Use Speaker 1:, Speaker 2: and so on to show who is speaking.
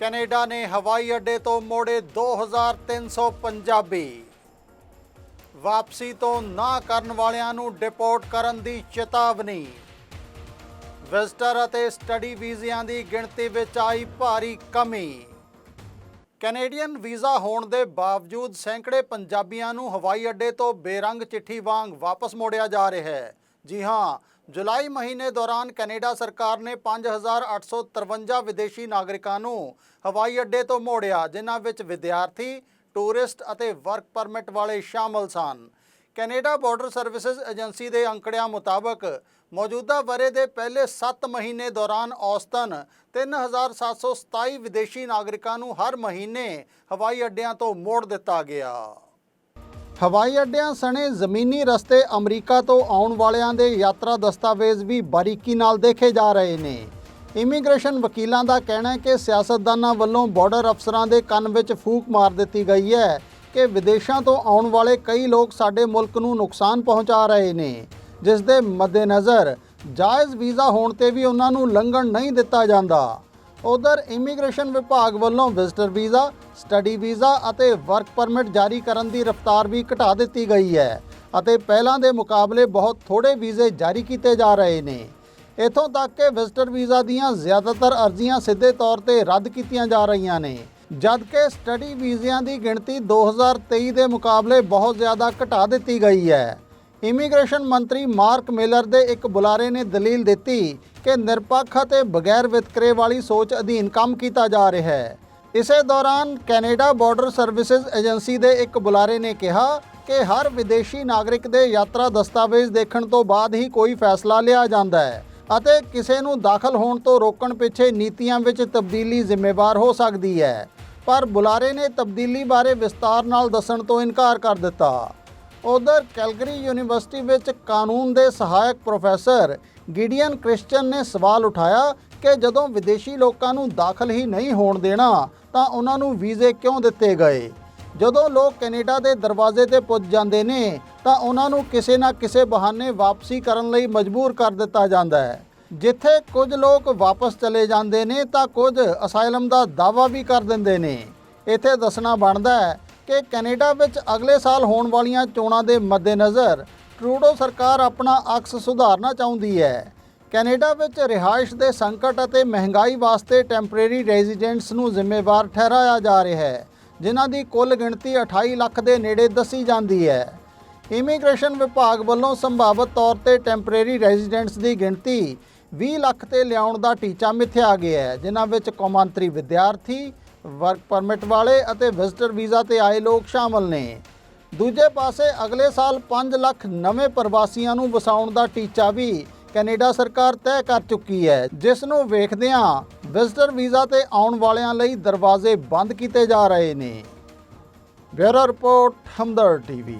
Speaker 1: Canada ਨੇ ਹਵਾਈ ਅੱਡੇ ਤੋਂ ਮੋੜੇ 2300 ਪੰਜਾਬੀ। ਵਾਪਸੀ ਤੋਂ ਨਾ ਕਰਨ ਵਾਲਿਆਂ ਨੂੰ ਡਿਪੋਰਟ ਕਰਨ ਦੀ ਚੇਤਾਵਨੀ। ਵਿਜ਼ਟਰ ਅਤੇ ਸਟੱਡੀ ਵੀਜ਼ਿਆਂ ਦੀ ਗਿਣਤੀ ਵਿੱਚ ਆਈ ਭਾਰੀ ਕਮੀ। ਕੈਨੇਡੀਅਨ ਵੀਜ਼ਾ ਹੋਣ ਦੇ ਬਾਵਜੂਦ ਸੈਂਕੜੇ ਪੰਜਾਬੀਆਂ ਨੂੰ ਹਵਾਈ ਅੱਡੇ ਤੋਂ ਬੇਰੰਗ ਚਿੱਠੀ ਵਾਂਗ ਵਾਪਸ ਮੋੜਿਆ ਜਾ ਰਿਹਾ ਹੈ। ਜੀ ਹਾਂ, ਜੁਲਾਈ ਮਹੀਨੇ ਦੌਰਾਨ ਕੈਨੇਡਾ ਸਰਕਾਰ ਨੇ 5853 ਵਿਦੇਸ਼ੀ ਨਾਗਰਿਕਾਂ ਨੂੰ ਹਵਾਈ ਅੱਡੇ ਤੋਂ ਮੋੜਿਆ, ਜਿਨ੍ਹਾਂ ਵਿੱਚ ਵਿਦਿਆਰਥੀ, ਟੂਰਿਸਟ ਅਤੇ ਵਰਕ ਪਰਮਿਟ ਵਾਲੇ ਸ਼ਾਮਲ ਸਨ। ਕੈਨੇਡਾ ਬਾਰਡਰ ਸਰਵਿਸਿਜ਼ ਏਜੰਸੀ ਦੇ ਅੰਕੜਿਆਂ ਮੁਤਾਬਕ, ਮੌਜੂਦਾ ਵਰੇ ਦੇ ਪਹਿਲੇ 7 ਮਹੀਨੇ ਦੌਰਾਨ ਔਸਤਨ 3727 ਵਿਦੇਸ਼ੀ ਨਾਗਰਿਕਾਂ ਨੂੰ ਹਰ ਮਹੀਨੇ ਹਵਾਈ ਅੱਡਿਆਂ ਤੋਂ ਮੋੜ ਦਿੱਤਾ ਗਿਆ। ਹਵਾਈ ਅੱਡਿਆਂ ਸਣੇ ਜ਼ਮੀਨੀ ਰਸਤੇ ਅਮਰੀਕਾ ਤੋਂ ਆਉਣ ਵਾਲਿਆਂ ਦੇ ਯਾਤਰਾ ਦਸਤਾਵੇਜ਼ ਵੀ ਬਾਰੀਕੀ ਨਾਲ ਦੇਖੇ ਜਾ ਰਹੇ ਨੇ। ਇਮੀਗ੍ਰੇਸ਼ਨ ਵਕੀਲਾਂ ਦਾ ਕਹਿਣਾ ਹੈ ਕਿ ਸਿਆਸਤਦਾਨਾਂ ਵੱਲੋਂ ਬਾਰਡਰ ਅਫਸਰਾਂ ਦੇ ਕੰਨ ਵਿੱਚ ਫੂਕ ਮਾਰ ਦਿੱਤੀ ਗਈ ਹੈ ਕਿ ਵਿਦੇਸ਼ਾਂ ਤੋਂ ਆਉਣ ਵਾਲੇ ਕਈ ਲੋਕ ਸਾਡੇ ਮੁਲਕ ਨੂੰ ਨੁਕਸਾਨ ਪਹੁੰਚਾ ਰਹੇ ਨੇ, ਜਿਸ ਦੇ ਮੱਦੇਨਜ਼ਰ ਜਾਇਜ਼ ਵੀਜ਼ਾ ਹੋਣ ਤੇ ਵੀ ਉਹਨਾਂ ਨੂੰ ਲੰਘਣ ਨਹੀਂ ਦਿੱਤਾ ਜਾਂਦਾ। ਉਧਰ ਇਮੀਗ੍ਰੇਸ਼ਨ ਵਿਭਾਗ ਵੱਲੋਂ ਵਿਜ਼ਟਰ ਵੀਜ਼ਾ, ਸਟੱਡੀ ਵੀਜ਼ਾ ਅਤੇ ਵਰਕ ਪਰਮਿਟ ਜਾਰੀ ਕਰਨ ਦੀ ਰਫ਼ਤਾਰ ਵੀ ਘਟਾ ਦਿੱਤੀ ਗਈ ਹੈ ਅਤੇ ਪਹਿਲਾਂ ਦੇ ਮੁਕਾਬਲੇ ਬਹੁਤ ਥੋੜੇ ਵੀਜ਼ੇ ਜਾਰੀ ਕੀਤੇ ਜਾ ਰਹੇ ਨੇ। ਇਥੋਂ ਤੱਕ ਕਿ ਵਿਜ਼ਟਰ ਵੀਜ਼ਾ ਦੀਆਂ ਜ਼ਿਆਦਾਤਰ ਅਰਜ਼ੀਆਂ ਸਿੱਧੇ ਤੌਰ ਤੇ ਰੱਦ ਕੀਤੀਆਂ ਜਾ ਰਹੀਆਂ ਨੇ, ਜਦਕਿ ਸਟੱਡੀ ਵੀਜ਼ਿਆਂ ਦੀ ਗਿਣਤੀ 2023 ਦੇ ਮੁਕਾਬਲੇ ਬਹੁਤ ਜ਼ਿਆਦਾ ਘਟਾ ਦਿੱਤੀ ਗਈ ਹੈ। ਇਮੀਗ੍ਰੇਸ਼ਨ ਮੰਤਰੀ ਮਾਰਕ ਮਿਲਰ ਦੇ ਇੱਕ ਬੁਲਾਰੇ ਨੇ ਦਲੀਲ ਦਿੱਤੀ ਕਿ ਨਿਰਪੱਖ ਅਤੇ ਬਗੈਰ ਵਿਤਕਰੇ ਵਾਲੀ ਸੋਚ ਅਧੀਨ ਕੰਮ ਕੀਤਾ ਜਾ ਰਿਹਾ ਹੈ। ਇਸੇ ਦੌਰਾਨ ਕੈਨੇਡਾ ਬਾਰਡਰ ਸਰਵਿਸਿਜ਼ ਏਜੰਸੀ ਦੇ ਇੱਕ ਬੁਲਾਰੇ ਨੇ ਕਿਹਾ ਕਿ ਹਰ ਵਿਦੇਸ਼ੀ ਨਾਗਰਿਕ ਦੇ ਯਾਤਰਾ ਦਸਤਾਵੇਜ਼ ਦੇਖਣ ਤੋਂ ਬਾਅਦ ਹੀ ਕੋਈ ਫੈਸਲਾ ਲਿਆ ਜਾਂਦਾ ਹੈ ਅਤੇ ਕਿਸੇ ਨੂੰ ਦਾਖਲ ਹੋਣ ਤੋਂ ਰੋਕਣ ਪਿੱਛੇ ਨੀਤੀਆਂ ਵਿੱਚ ਤਬਦੀਲੀ ਜ਼ਿੰਮੇਵਾਰ ਹੋ ਸਕਦੀ ਹੈ। ਪਰ ਬੁਲਾਰੇ ਨੇ ਤਬਦੀਲੀ ਬਾਰੇ ਵਿਸਤਾਰ ਨਾਲ ਦੱਸਣ ਤੋਂ ਇਨਕਾਰ ਕਰ ਦਿੱਤਾ। ਉਧਰ ਕੈਲਗਰੀ ਯੂਨੀਵਰਸਿਟੀ ਵਿੱਚ ਕਾਨੂੰਨ ਦੇ ਸਹਾਇਕ ਪ੍ਰੋਫੈਸਰ ਗਿਡੀਅਨ ਕ੍ਰਿਸਚਨ ਨੇ ਸਵਾਲ ਉਠਾਇਆ ਕਿ ਜਦੋਂ ਵਿਦੇਸ਼ੀ ਲੋਕਾਂ ਨੂੰ ਦਾਖਲ ਹੀ ਨਹੀਂ ਹੋਣ ਦੇਣਾ, ਤਾਂ ਉਹਨਾਂ ਨੂੰ ਵੀਜ਼ੇ ਕਿਉਂ ਦਿੱਤੇ ਗਏ? ਜਦੋਂ ਲੋਕ ਕੈਨੇਡਾ ਦੇ ਦਰਵਾਜ਼ੇ ਤੇ ਪੁੱਜ ਜਾਂਦੇ ਨੇ, ਤਾਂ ਉਹਨਾਂ ਨੂੰ ਕਿਸੇ ਨਾ ਕਿਸੇ ਬਹਾਨੇ ਵਾਪਸੀ ਕਰਨ ਲਈ ਮਜਬੂਰ ਕਰ ਦਿੱਤਾ ਜਾਂਦਾ ਹੈ। ਜਿੱਥੇ ਕੁਝ ਲੋਕ ਵਾਪਸ ਚਲੇ ਜਾਂਦੇ ਨੇ, ਤਾਂ ਕੁਝ ਅਸਾਈਲਮ ਦਾ ਦਾਅਵਾ ਵੀ ਕਰ ਦਿੰਦੇ ਨੇ। ਇੱਥੇ ਦੱਸਣਾ ਬਣਦਾ ਹੈ ਕਿ ਕੈਨੇਡਾ ਵਿੱਚ ਅਗਲੇ ਸਾਲ ਹੋਣ ਵਾਲੀਆਂ ਚੋਣਾਂ ਦੇ ਮੱਦੇਨਜ਼ਰ ਟਰੂਡੋ ਸਰਕਾਰ ਆਪਣਾ ਅਕਸ ਸੁਧਾਰਨਾ ਚਾਹੁੰਦੀ ਹੈ। ਕੈਨੇਡਾ ਵਿੱਚ ਰਿਹਾਇਸ਼ ਦੇ ਸੰਕਟ ਅਤੇ ਮਹਿੰਗਾਈ ਵਾਸਤੇ ਟੈਂਪਰੇਰੀ ਰੈਜ਼ੀਡੈਂਟਸ ਨੂੰ ਜ਼ਿੰਮੇਵਾਰ ਠਹਿਰਾਇਆ ਜਾ ਰਿਹਾ ਹੈ, ਜਿਨ੍ਹਾਂ ਦੀ ਕੁੱਲ ਗਿਣਤੀ 28 ਲੱਖ ਦੇ ਨੇੜੇ ਦੱਸੀ ਜਾਂਦੀ ਹੈ। ਇਮੀਗ੍ਰੇਸ਼ਨ ਵਿਭਾਗ ਵੱਲੋਂ ਸੰਭਾਵਤ ਤੌਰ ਤੇ ਟੈਂਪਰੇਰੀ ਰੈਜ਼ੀਡੈਂਟਸ ਦੀ ਗਿਣਤੀ 20 ਲੱਖ ਤੇ ਲਿਆਉਣ ਦਾ ਟੀਚਾ ਮਿੱਥਿਆ ਗਿਆ ਹੈ, ਜਿਨ੍ਹਾਂ ਵਿੱਚ ਕੌਮਾਂਤਰੀ ਵਿਦਿਆਰਥੀ ਵਰਕ ਪਰਮਿਟ ਵਾਲੇ ਅਤੇ ਵਿਜ਼ਟਰ ਵੀਜ਼ਾ ਤੇ ਆਏ ਲੋਕ ਸ਼ਾਮਲ ਨੇ। ਦੂਜੇ ਪਾਸੇ ਅਗਲੇ ਸਾਲ 5 ਲੱਖ ਨਵੇਂ ਪ੍ਰਵਾਸੀਆਂ ਨੂੰ ਵਸਾਉਣ ਦਾ ਟੀਚਾ ਵੀ ਕੈਨੇਡਾ ਸਰਕਾਰ ਤੈਅ ਕਰ ਚੁੱਕੀ ਹੈ, ਜਿਸ ਨੂੰ ਵੇਖਦਿਆਂ ਵਿਜ਼ਟਰ ਵੀਜ਼ਾ ਤੇ ਆਉਣ ਵਾਲਿਆਂ ਲਈ ਦਰਵਾਜ਼ੇ ਬੰਦ ਕੀਤੇ ਜਾ ਰਹੇ ਨੇ। Bureau report Hamdard TV.